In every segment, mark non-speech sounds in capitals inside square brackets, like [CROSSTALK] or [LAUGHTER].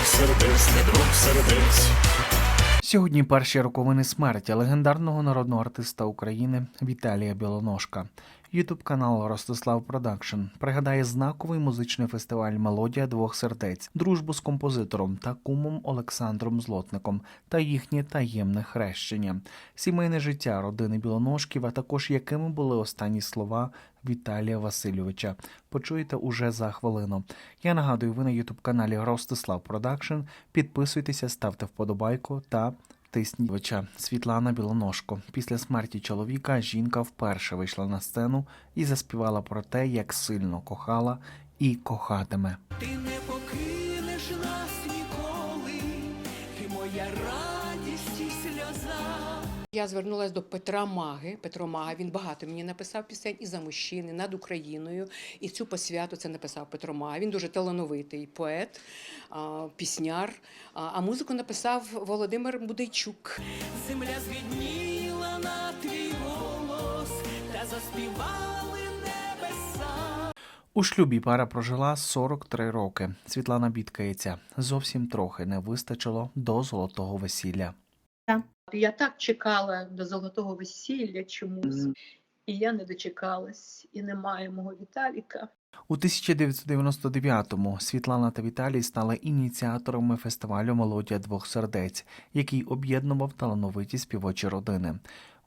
друг сердець, не друг сердець. Сьогодні перші роковини смерті легендарного народного артиста України Віталія Білоножка. Ютуб канал Ростислав Продакшн пригадає знаковий музичний фестиваль Мелодія двох сердець, дружбу з композитором та кумом Олександром Злотником та їхнє таємне хрещення, сімейне життя родини Білоножків, а також якими були останні слова Віталія Васильовича. Почуєте уже за хвилину. Я нагадую, ви на Ютуб каналі Ростислав Продакшн. Підписуйтеся, ставте вподобайку та тисніть Світлана Білоножко. Після смерті чоловіка жінка вперше вийшла на сцену і заспівала про те, як сильно кохала і кохатиме. Ти не покинеш нас ніколи, ти моя радість і сльоза. Я звернулася до Петра Маги. Петро Мага він багато мені написав пісень і за мужчини над Україною. І цю посвяту це написав Петро Мага. Він дуже талановитий поет, пісняр. А музику написав Володимир Будейчук. Земля звідніла на твій голос, та заспівали небеса. У шлюбі пара прожила 43 роки. Світлана бідкається. Зовсім трохи не вистачило до золотого весілля. Я так чекала до золотого весілля чомусь, і я не дочекалась, і немає мого Віталіка. У 1999-му Світлана та Віталій стали ініціаторами фестивалю Мелодія двох сердець, який об'єднував талановиті співочі родини.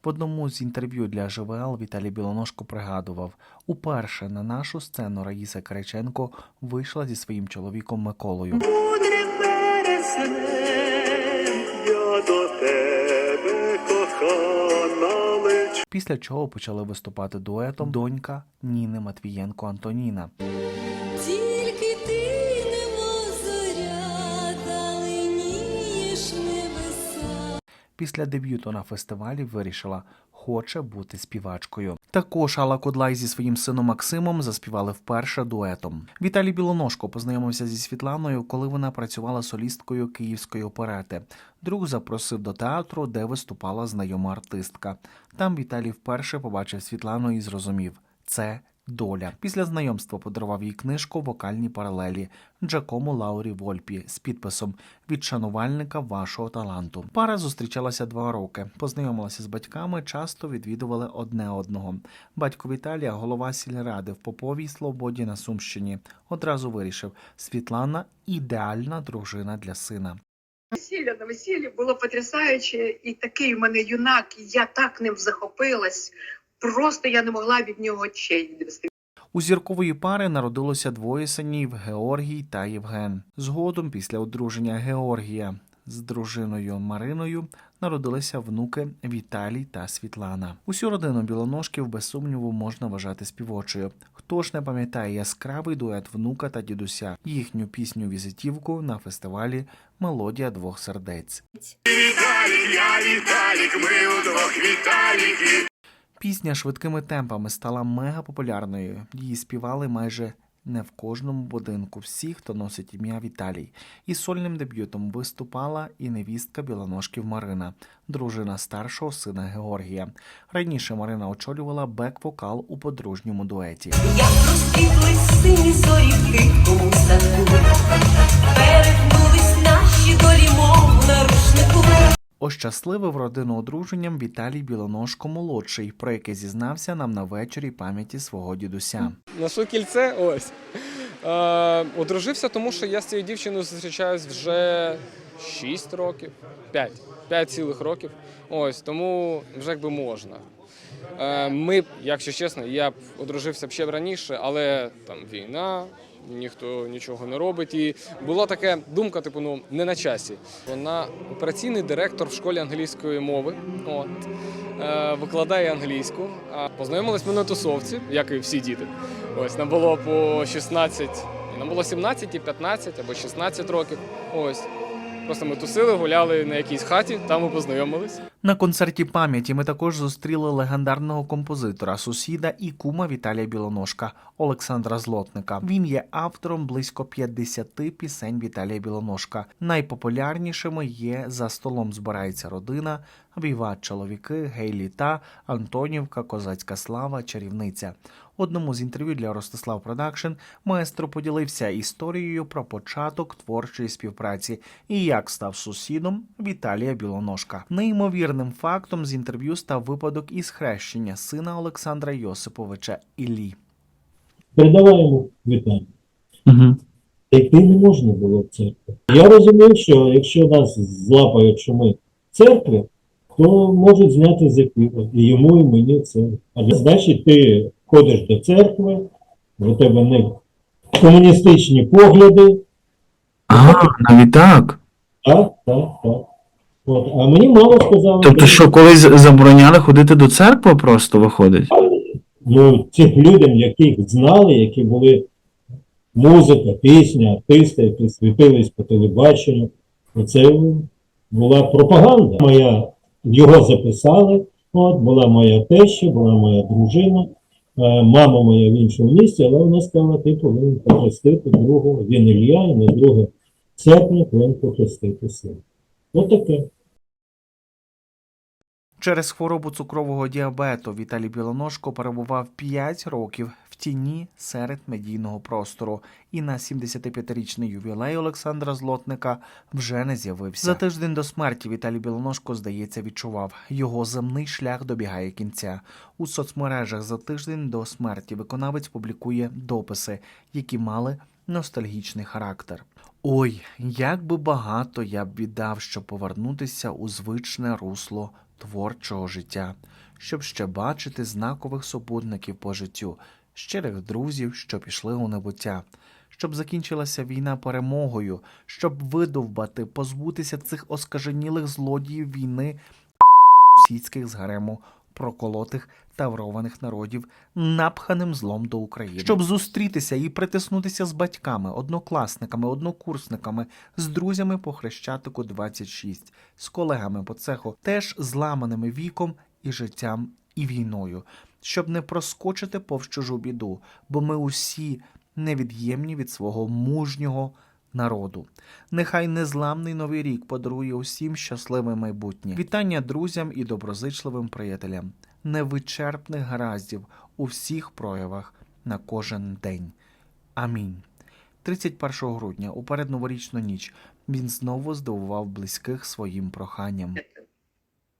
В одному з інтерв'ю для ЖВЛ Віталій Білоножко пригадував: уперше на нашу сцену Раїса Кириченко вийшла зі своїм чоловіком Миколою. Мудрим Після чого почали виступати дуетом донька Ніни Матвієнко Антоніна. Тільки ти нема зоря, даленієш небеса. Після дебюту на фестивалі вирішила, хоче бути співачкою. Також Алла Кудлай зі своїм сином Максимом заспівали вперше дуетом. Віталій Білоножко познайомився зі Світланою, коли вона працювала солісткою київської оперети. Друг запросив до театру, де виступала знайома артистка. Там Віталій вперше побачив Світлану і зрозумів це. Доля після знайомства подарував їй книжку Вокальні паралелі Джакому Лаурі Вольпі з підписом від шанувальника вашого таланту. Пара зустрічалася два роки, познайомилася з батьками, часто відвідували одне одного. Батько Віталія, голова сільради в Поповій Слободі на Сумщині, одразу вирішив: Світлана ідеальна дружина для сина. Весілля на весіллі було потрясаюче, і такий у мене юнак, я так ним захопилась. Просто я не могла від нього очей відвести. У зіркової пари народилося двоє синів Георгій та Євген. Згодом, після одруження Георгія з дружиною Мариною, народилися внуки Віталій та Світлана. Усю родину білоножків без сумніву можна вважати співочою. Хто ж не пам'ятає яскравий дует внука та дідуся, їхню пісню візитівку на фестивалі Мелодія двох сердець. Віталік, я Віталік, ми удвох Віталіки. Пісня швидкими темпами стала мегапопулярною. Її співали майже не в кожному будинку. Всі, хто носить ім'я Віталій. І сольним дебютом виступала і невістка білоножків Марина, дружина старшого сина Георгія. Раніше Марина очолювала бек-вокал у подружньому дуеті. Розквітли сині зорі в тихому саду, перетнулись Ощасливив родину одруженням Віталій Білоножко молодший, про яке зізнався нам на вечорі пам'яті свого дідуся. Ношу кільце, ось. Е, одружився, тому що я з цією дівчиною зустрічаюсь вже 6 років, 5, 5 цілих років. Ось, тому вже якби можна. Е, ми, якщо чесно, я б одружився б ще раніше, але там війна, ніхто нічого не робить. І була така думка, типу, ну не на часі. Вона операційний директор в школі англійської мови. От. Е, викладає англійську. А познайомились ми на тусовці, як і всі діти. Ось нам було по 16, нам було 17 і 15 або 16 років. Ось. Просто ми тусили, гуляли на якійсь хаті, там ми познайомились. На концерті пам'яті ми також зустріли легендарного композитора, сусіда і кума Віталія Білоножка Олександра Злотника. Він є автором близько 50 пісень Віталія Білоножка. Найпопулярнішими є За столом збирається родина, Віват чоловіки, Гей літа, Антонівка, Козацька слава, Чарівниця. Одному з інтерв'ю для Ростислав Продакшн маестро поділився історією про початок творчої співпраці і як став сусідом Віталія Білоножка. Неймовірним фактом з інтерв'ю став випадок із хрещення сина Олександра Йосиповича Іллі. передаваємо вітання. Угу. Йти не можна було в церкву. Я розумів, що якщо нас злапають, що ми в церкві, то можуть зняти з ефіру. І йому, і мені це. А значить, ти ходиш до церкви, у тебе не комуністичні погляди. А, навіть так. Так, так, так. От. А мені мало сказали, Тобто, що колись забороняли ходити до церкви, просто виходить? ну, цих людям, яких знали, які були музика, пісня, артисти, які світились по телебаченню. Це була пропаганда. Моя, його записали, от, була моя теща, була моя дружина, е, мама моя в іншому місці, але вона сказала, ти повинен похрестити другого, він Ілля, і на друге серпня повинен похрестити сина. От таке. Через хворобу цукрового діабету Віталій Білоножко перебував 5 років в тіні серед медійного простору, і на 75-річний ювілей Олександра Злотника вже не з'явився. За тиждень до смерті Віталій Білоножко, здається, відчував його земний шлях добігає кінця. У соцмережах за тиждень до смерті виконавець публікує дописи, які мали ностальгічний характер. Ой, як би багато я б віддав, щоб повернутися у звичне русло творчого життя, щоб ще бачити знакових супутників по життю, щирих друзів, що пішли у небуття, щоб закінчилася війна перемогою, щоб видовбати, позбутися цих оскаженілих злодіїв війни сіцьких з гарему проколотих таврованих народів напханим злом до України, щоб зустрітися і притиснутися з батьками, однокласниками, однокурсниками, з друзями по Хрещатику 26, з колегами по цеху, теж зламаними віком і життям і війною, щоб не проскочити повз чужу біду, бо ми усі невід'ємні від свого мужнього народу. Нехай незламний новий рік подарує усім щасливе майбутнє. Вітання друзям і доброзичливим приятелям, невичерпних гараздів у всіх проявах на кожен день. Амінь. 31 грудня, у передноворічну ніч, він знову здивував близьких своїм проханням.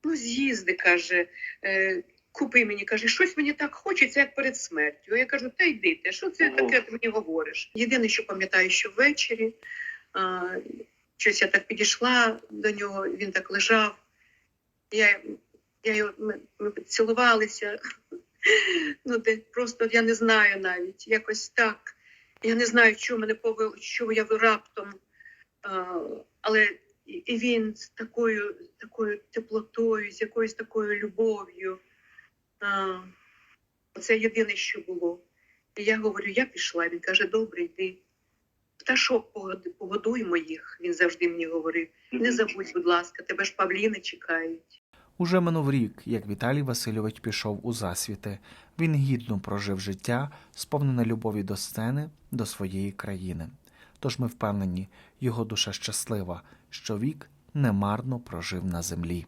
Ну, з'їзди, каже, е, купи мені, каже, щось мені так хочеться, як перед смертю. Я кажу, та йди ти, що це таке ти мені говориш? Єдине, що пам'ятаю, що ввечері а, щось я так підійшла до нього, він так лежав. Я, я його, ми, ми цілувалися. [LAUGHS] Ну, де просто я не знаю навіть, якось так. Я не знаю, що мене повело, що я раптом. А, але і він з такою, такою теплотою, з якоюсь такою любов'ю. Це єдине, що було. І я говорю, я пішла. Він каже, добре, йди. Пташок погодуємо їх, він завжди мені говорив. Не забудь, будь ласка, тебе ж павліни чекають. Уже минув рік, як Віталій Васильович пішов у засвіти. Він гідно прожив життя, сповнене любові до сцени, до своєї країни. Тож ми впевнені, його душа щаслива, що вік немарно прожив на землі.